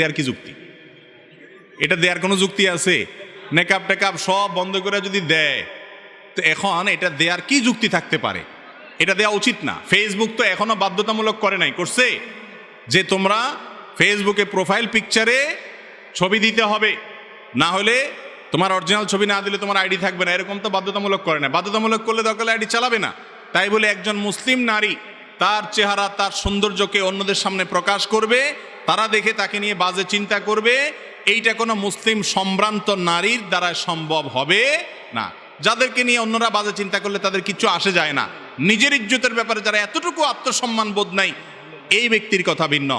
দেওয়ার কি যুক্তি? এটা দেওয়ার কোনো যুক্তি আছে? নেকাপ টেকাপ সব বন্ধ করে যদি দেয়, তো এখন এটা দেওয়ার কি যুক্তি থাকতে পারে? এটা দেওয়া উচিত না। ফেসবুক তো এখনও বাধ্যতামূলক করে নাই, করছে? যে তোমরা ফেসবুকে প্রোফাইল পিকচারে ছবি দিতে হবে, না হলে তোমার অরিজিনাল ছবি না দিলে তোমার আইডি থাকবে না। এরকম তো বাধ্যতামূলক করে না বাধ্যতামূলক করলে দরকার আইডি চালাবে না। তাই বলে একজন মুসলিম নারী তার চেহারা, তার সৌন্দর্যকে অন্যদের সামনে প্রকাশ করবে তারা দেখে তাকে নিয়ে বাজে চিন্তা করবে, এইটা কোনো মুসলিম সম্ভ্রান্ত নারীর দ্বারা সম্ভব হবে না। যাদেরকে নিয়ে অন্যরা বাজে চিন্তা করলে তাদের কিছু আসে যায় না। নিজের ইজ্জতের ব্যাপারে যারা এতটুকু আত্মসম্মান বোধ নাই, এই ব্যক্তির কথা ভিন্ন।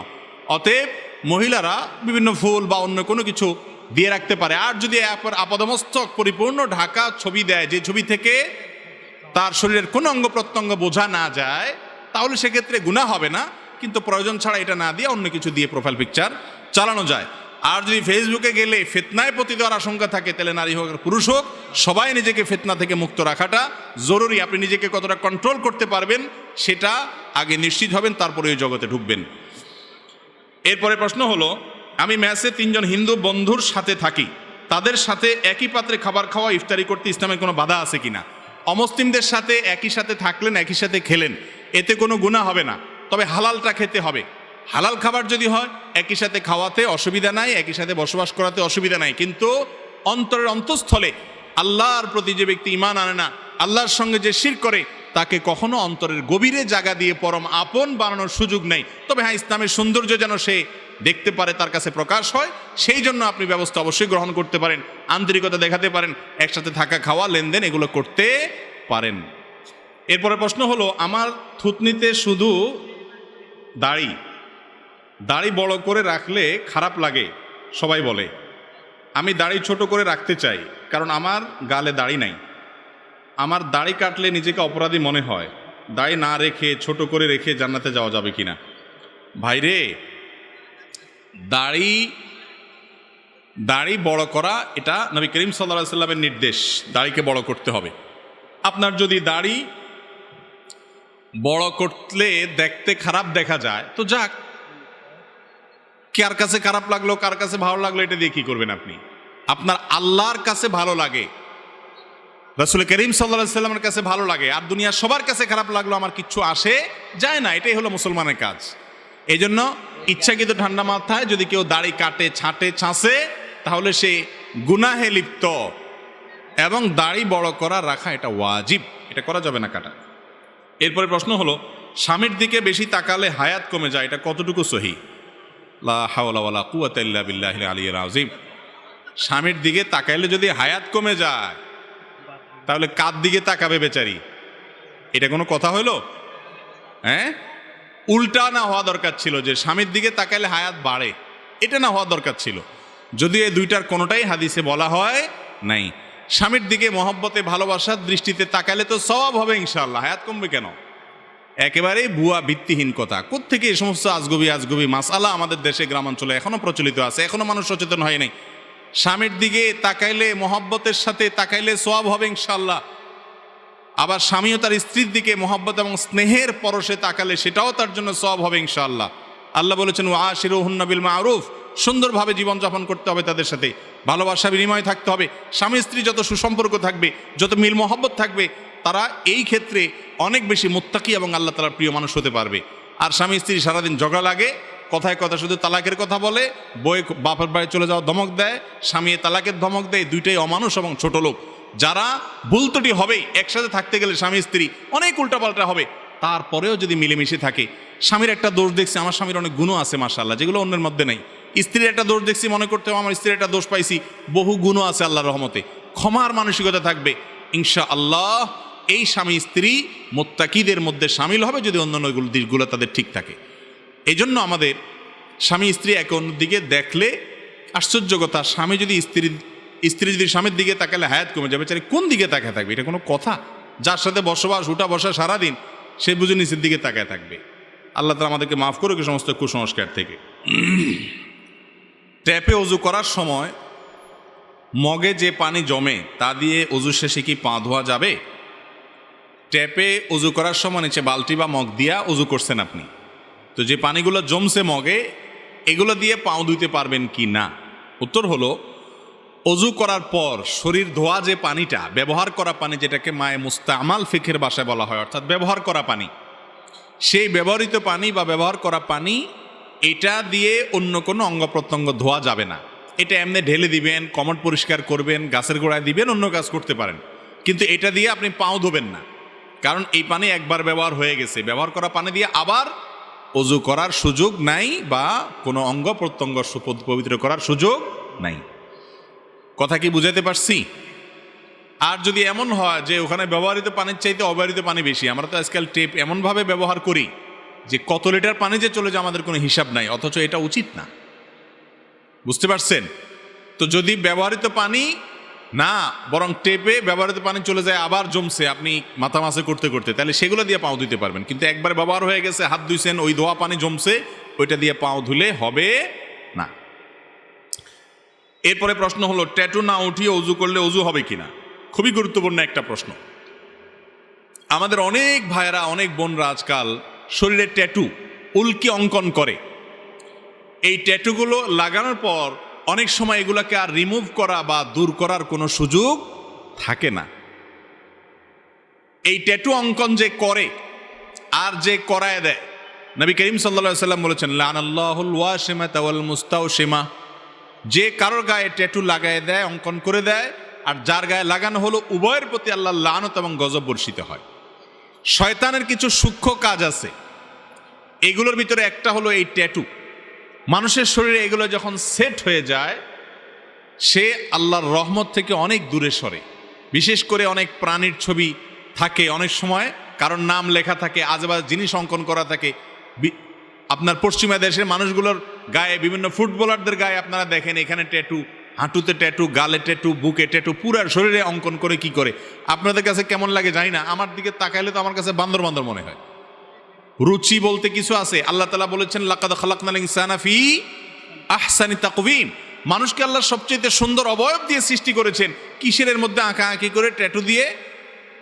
অতএব মহিলারা বিভিন্ন ফুল বা অন্য কোনো কিছু দিয়ে রাখতে পারে। আর যদি আপাদমস্তক পরিপূর্ণ ঢাকা ছবি দেয়, যে ছবি থেকে তার শরীরের কোনো অঙ্গ প্রত্যঙ্গ বোঝা না যায়, তাহলে সেক্ষেত্রে গুণা হবে না। কিন্তু প্রয়োজন ছাড়া এটা না দিয়ে অন্য কিছু দিয়ে প্রোফাইল পিকচার চালানো যায়। আর যদি ফেসবুকে গেলে ফেতনায় পতি দেওয়ার আশঙ্কা থাকে, তাহলে নারী হোক আর পুরুষ হোক, সবাই নিজেকে ফেতনা থেকে মুক্ত রাখাটা জরুরি। আপনি নিজেকে কতটা কন্ট্রোল করতে পারবেন, সেটা আগে নিশ্চিত হবেন, তারপরে ওই জগতে ঢুকবেন। এরপরে প্রশ্ন হলো, আমি ম্যাচে তিনজন হিন্দু বন্ধুর সাথে থাকি। তাদের সাথে একই পাত্রে খাবার খাওয়া, ইফতারি করতে ইসলামের কোনো বাধা আছে কিনা? অমুসলিমদের সাথে একই সাথে থাকলেন, একই সাথে খেলেন, এতে কোনো গুণা হবে না। তবে হালালটা খেতে হবে। হালাল খাবার যদি হয়, একই সাথে খাওয়াতে অসুবিধা নাই, একই সাথে বসবাস করাতে অসুবিধা নাই। কিন্তু অন্তরের অন্তঃস্থলে আল্লাহর প্রতি যে ব্যক্তি ইমান আনে না, আল্লাহর সঙ্গে যে শির করে, তাকে কখনো অন্তরের গভীরে জায়গা দিয়ে পরম আপন বানানোর সুযোগ নেই। তবে হ্যাঁ ইসলামের সৌন্দর্য যেন সে দেখতে পারে, তার কাছে প্রকাশ হয়, সেই জন্য আপনি ব্যবস্থা অবশ্যই গ্রহণ করতে পারেন, আন্তরিকতা দেখাতে পারেন, একসাথে থাকা খাওয়া, লেনদেন এগুলো করতে পারেন। এরপরে প্রশ্ন হলো, আমার থুতনিতে শুধু দাড়ি। দাড়ি বড় করে রাখলে খারাপ লাগে, সবাই বলে। আমি দাড়ি ছোট করে রাখতে চাই, কারণ আমার গালে দাড়ি নাই। আমার দাড়ি কাটলে নিজেকে অপরাধী মনে হয়। দাড়ি না রেখে, ছোট করে রেখে জান্নাতে যাওয়া যাবে কিনা? ভাইরে দাড়ি দাড়ি বড় করা এটা নবী করিম সাল্লা সাল্লামের নির্দেশ। দাড়িকে বড় করতে হবে। আপনার যদি দাড়ি বড় করলে দেখতে খারাপ দেখা যায়। তো যাক, কার কাছে খারাপ লাগল, কার কাছে ভালো লাগল, এটা দিয়ে কি করবেন আপনি? আপনার আল্লাহর কাছে ভালো লাগে। রসুল করিম সাল্লা সাল্লামের কাছে ভালো লাগে। আর দুনিয়ার সবার কাছে খারাপ লাগল, আমার কিচ্ছু আসে যায় না, এটাই হলো মুসলমানের কাজ। এই জন্য ইচ্ছাকৃত ঠান্ডা মাথায় যদি কেউ দাড়ি কাটে, ছাঁটে, ছাঁচে, তাহলে সে গুনাহে লিপ্ত। এবং দাড়ি বড় করা, রাখা এটা ওয়াজিব। এটা করা যাবে না কাটা। এরপরে প্রশ্ন হলো, স্বামীর দিকে বেশি তাকালে হায়াত কমে যায়, এটা কতটুকু সহি? লা হাওলা ওয়ালা কুওয়াতা ইল্লা বিল্লাহিল আলিয়্যিল আযীম। স্বামীর দিকে তাকাইলে যদি হায়াত কমে যায়, তাহলে কার দিকে তাকাবে বেচারি? এটা কোনো কথা হলো? হ্যাঁ? উল্টা না হওয়া দরকার ছিল যে স্বামীর দিকে তাকাইলে হায়াত বাড়ে, এটা না হওয়া দরকার ছিল। যদি এই দুইটার কোনোটাই হাদিসে বলা হয় নাই। স্বামীর দিকে মহব্বতে, ভালোবাসার দৃষ্টিতে তাকালে তো সব হবে ইনশাল্লাহ হায়াত কমবে কেন? একেবারেই ভুয়া, ভিত্তিহীন কথা। কোত্থেকে এই সমস্ত আজগবি আজগবি মাসালা আমাদের দেশে, গ্রামাঞ্চলে এখনও প্রচলিত আছে, এখনও মানুষ সচেতন হয় নাই। স্বামীর দিকে তাকাইলে, মহব্বতের সাথে তাকাইলে সোয়াব হবে ইনশাল্লাহ আবার স্বামীও তার স্ত্রীর দিকে মহব্বত এবং স্নেহের পরশে তাকালে সেটাও তার জন্য সব হবে ইনশাআল্লাহ। আল্লাহ বলেছেন ও হুন্নবিল মারুফ। সুন্দরভাবে জীবনযাপন করতে হবে তাদের সাথে। ভালোবাসা, বিনিময় থাকতে হবে। স্বামী, স্ত্রী যত সুসম্পর্ক থাকবে, যত মিল মহব্বত থাকবে, তারা এই ক্ষেত্রে অনেক বেশি মোত্তাকি এবং আল্লাহ তালার প্রিয় মানুষ হতে পারবে। আর স্বামী, স্ত্রী সারাদিন ঝগড়া লাগে, কথায় কথা শুধু তালাকের কথা বলে বই বাপের বাড়ি চলে যাওয়া ধমক দেয়, স্বামী তালাকের ধমক দেয়, দুইটাই অমানুষ এবং ছোট লোক। যারা ভুল হবেই একসাথে থাকতে গেলে স্বামী, স্ত্রী অনেক উল্টাপাল্টা হবে। তারপরেও যদি মিলেমিশে থাকে, স্বামীর একটা দোষ দেখছি, আমার স্বামীর অনেক গুণও আছে মার্শাল্লাহ যেগুলো অন্যের মধ্যে নেই। স্ত্রীর একটা দোষ দেখছি, মনে করতে আমার স্ত্রীর একটা দোষ পাইছি। বহু গুণও আছে আল্লাহর রহমতে। ক্ষমার মানসিকতা থাকবে। ইনশা আল্লাহ এই স্বামী স্ত্রী মোত্তাকিদের মধ্যে সামিল হবে যদি অন্য অন্যগুলো দিকগুলো তাদের ঠিক থাকে। এই জন্য আমাদের স্বামী স্ত্রী এক অন্যদিকে দেখলে আশ্চর্য কথা, স্বামী যদি স্ত্রী স্ত্রী যদি স্বামীর দিকে তাকালে হায়াত কমে যাবে চাই কোন দিকে তাকায় থাকবে? এটা কোনো কথা? যার সাথে বসবাস, উঠা বসা সারাদিন, সে বুঝে নিচের দিকে তাকায় থাকবে। আল্লাহ তালা আমাদেরকে মাফ করুক সমস্ত কুসংস্কার থেকে। ট্যাপে অজু করার সময় মগে যে পানি জমে, তা দিয়ে অজু শেষে কি পা ধোয়া যাবে? ট্যাপে অজু করার সময় নিচে বালতি বা মগ দিয়া অজু করছেন আপনি। তো যে পানিগুলো জমছে মগে, এগুলো দিয়ে পাও ধুইতে পারবেন কি না? উত্তর হলো অজু করার পর শরীর ধোয়া যে পানিটা, ব্যবহার করা পানি যেটাকে মায়ে মুস্তামাল ফিখের বাসায় বলা হয়, অর্থাৎ ব্যবহার করা পানি। সেই ব্যবহৃত পানি বা ব্যবহার করা পানি এটা দিয়ে অন্য কোনো অঙ্গ প্রত্যঙ্গ ধোয়া যাবে না। এটা এমনি ঢেলে দিবেন, কমট পরিষ্কার করবেন, গাছের গোড়ায় দিবেন, অন্য কাজ করতে পারেন। কিন্তু এটা দিয়ে আপনি পাও ধোবেন না। কারণ এই পানি একবার ব্যবহার হয়ে গেছে। ব্যবহার করা পানি দিয়ে আবার অজু করার সুযোগ নাই বা কোনো অঙ্গ প্রত্যঙ্গ পবিত্র করার সুযোগ নাই। কথা কি বুঝাতে পারছি? আর যদি এমন হয় যে ওখানে ব্যবহৃত পানির চাইতে অব্যবহৃত পানি বেশি, আমরা তো আজকাল টেপ এমনভাবে ব্যবহার করি যে কত লিটার পানি যে চলে যায় আমাদের কোনো হিসাব নাই, অথচ এটা উচিত না। বুঝতে পারছেন? তো যদি ব্যবহৃত পানি না, বরং টেপে ব্যবহৃত পানি চলে যায়, আবার জমছে, আপনি মাথা মাসে করতে করতে, তাহলে সেগুলো দিয়ে পাও ধুতে পারবেন। কিন্তু একবার ব্যবহার হয়ে গেছে, হাত ধুইছেন, ওই ধোয়া পানি জমছে, ওইটা দিয়ে পাও ধুলে হবে না। এরপরে প্রশ্ন হলো, ট্যাটু না উঠিয়ে অজু করলে অজু হবে কিনা? খুবই গুরুত্বপূর্ণ একটা প্রশ্ন। আমাদের অনেক ভাইয়েরা, অনেক বোনরা আজকাল শরীরে ট্যাটু উল্কি অঙ্কন করে। এই ট্যাটুগুলো লাগানোর পর অনেক সময় এগুলোকে আর রিমুভ করা বা দূর করার কোনো সুযোগ থাকে না। এই ট্যাটু অঙ্কন যে করে আর যে করায় দেয়, নবী করিম সাল্লা সাল্লাম বলেছেন লান আল্লাহুল ওয়াসিমা তাওয়াল মুস্তাও সীমা যে কারোর গায়ে ট্যাটু লাগায় দেয়, অঙ্কন করে দেয়, আর যার গায়ে লাগানো হলো, উভয়ের প্রতি আল্লাহ লানত এবং গজব বর্ষিত হয়। শয়তানের কিছু সূক্ষ্ম কাজ আছে। এগুলোর ভিতরে একটা হলো এই ট্যাটু মানুষের শরীরে এগুলো যখন সেট হয়ে যায়, সে আল্লাহর রহমত থেকে অনেক দূরে সরে। বিশেষ করে অনেক প্রাণীর ছবি থাকে অনেক সময় কারণ নাম লেখা থাকে, আজেবাজ জিনিস অঙ্কন করা থাকে। আপনার পশ্চিমা দেশের মানুষগুলোর গায়ে, বিভিন্ন ফুটবলারদের গায়ে আপনারা দেখেন, এখানে ট্যাটু হাঁটুতে ট্যাটু গালে ট্যাটু বুকে ট্যাটু পুরো শরীরে অঙ্কন করে কি করে? আপনাদের কাছে কেমন লাগে জানি না, আমার দিকে তাকাইলে তো আমার কাছে বান্দর বান্দর মনে হয়। রুচি বলতে কিছু আছে? আল্লাহ তালা বলেছেন আহসানি তাকবিম মানুষকে আল্লাহ সবচেয়ে সুন্দর অবয়ব দিয়ে সৃষ্টি করেছেন। কিসের মধ্যে আঁকা আঁকি করে ট্যাটু দিয়ে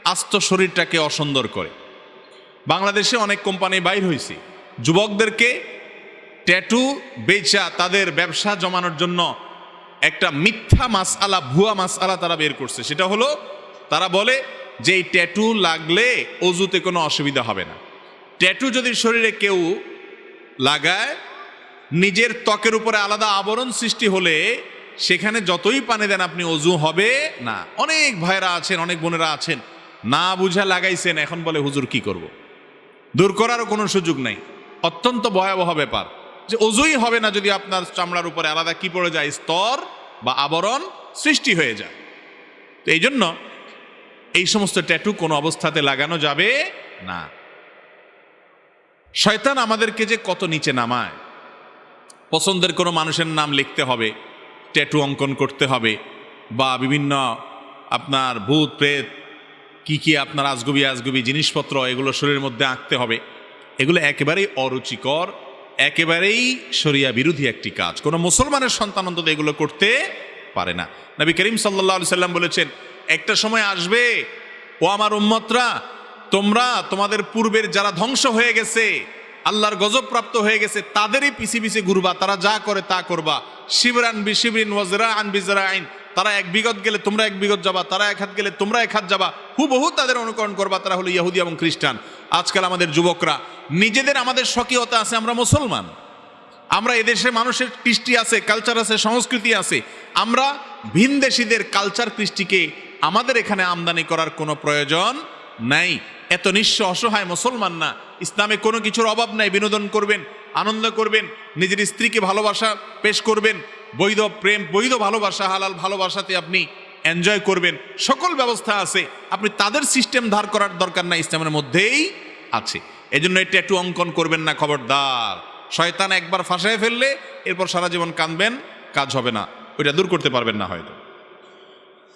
আস্ত শরীরটাকে অসুন্দর করে? বাংলাদেশে অনেক কোম্পানি বাইর হয়েছে যুবকদেরকে ট্যাটু বেচা, তাদের ব্যবসা জমানোর জন্য একটা মিথ্যা মাসআলা, ভুয়া মাসআলা তারা বের করছে। সেটা হলো, তারা বলে যে এই ট্যাটু লাগলে অজুতে কোনো অসুবিধা হবে না। ট্যাটু যদি শরীরে কেউ লাগায়, নিজের ত্বকের উপরে আলাদা আবরণ সৃষ্টি হলে সেখানে যতই পানি দেন আপনি অজু হবে না। অনেক ভাইরা আছেন, অনেক বোনেরা আছেন, না বুঝা লাগাইছেন, এখন বলে, হুজুর কি করব। দূর করারও কোনো সুযোগ নাই। অত্যন্ত ভয়াবহ ব্যাপার। যে অজুই হবে না যদি আপনার চামড়ার উপরে আলাদা কি পড়ে যায়? স্তর বা আবরণ সৃষ্টি হয়ে যায়। তো এই জন্য এই সমস্ত ট্যাটু কোনো অবস্থাতে লাগানো যাবে না। শয়তান আমাদেরকে যে কত নিচে নামায়, পছন্দের কোনো মানুষের নাম লিখতে হবে ট্যাটু অঙ্কন করতে হবে, বা বিভিন্ন আপনার ভূত, প্রেত, কি কি আপনার আজগুবি আজগুবি জিনিসপত্র এগুলো শরীরের মধ্যে আঁকতে হবে, এগুলো একেবারেই অরুচিকর একেবারেই শরিয়া বিরোধী একটি কাজ। কোনো মুসলমানের সন্তান অন্তত এগুলো করতে পারে না। নবী করিম সাল্লাহ সাল্লাম বলেছেন, একটা সময় আসবে, ও আমার উম্মতরা, তোমরা তোমাদের পূর্বের যারা ধ্বংস হয়ে গেছে, আল্লাহর গজব প্রাপ্ত হয়ে গেছে, তাদেরই পিছি পিছি ঘুরবা, তারা যা করে তা করবা। শিবরান বি শিবরিন ওয়াজরা আন বিজরা আইন তারা এক বিগত গেলে তোমরা এক বিগত যাবা, তারা এক হাত গেলে তোমরা এক হাত যাবা। হুবহু তাদের অনুকরণ করবা, তারা হলো ইহুদি এবং খ্রিস্টান। আজকাল আমাদের যুবকরা, নিজেদের আমাদের স্বকীয়তা আছে, আমরা মুসলমান। আমরা এদেশে মানুষের কৃষ্টি আছে কালচার আছে, সংস্কৃতি আছে। আমরা ভিনদেশিদের কালচার কৃষ্টিকে আমাদের এখানে আমদানি করার কোনো প্রয়োজন নাই। এত নিঃস্ব অসহায় মুসলমান না। ইসলামে কোনো কিছুর অভাব নাই। বিনোদন করবেন, আনন্দ করবেন, নিজের স্ত্রীকে ভালোবাসা পেশ করবেন, বৈধ প্রেম, বৈধ ভালোবাসা, হালাল ভালোবাসাতে আপনি এনজয় করবেন। সকল ব্যবস্থা আছে। আপনি তাদের সিস্টেম ধার করার দরকার না ইসলামের মধ্যেই আছে। এই জন্য এটা একটু অঙ্কন করবেন না, খবরদার। শয়তান একবার ফাঁসায় ফেললে, এরপর সারা জীবন কাঁদবেন, কাজ হবে না। ওইটা দূর করতে পারবেন না হয়তো।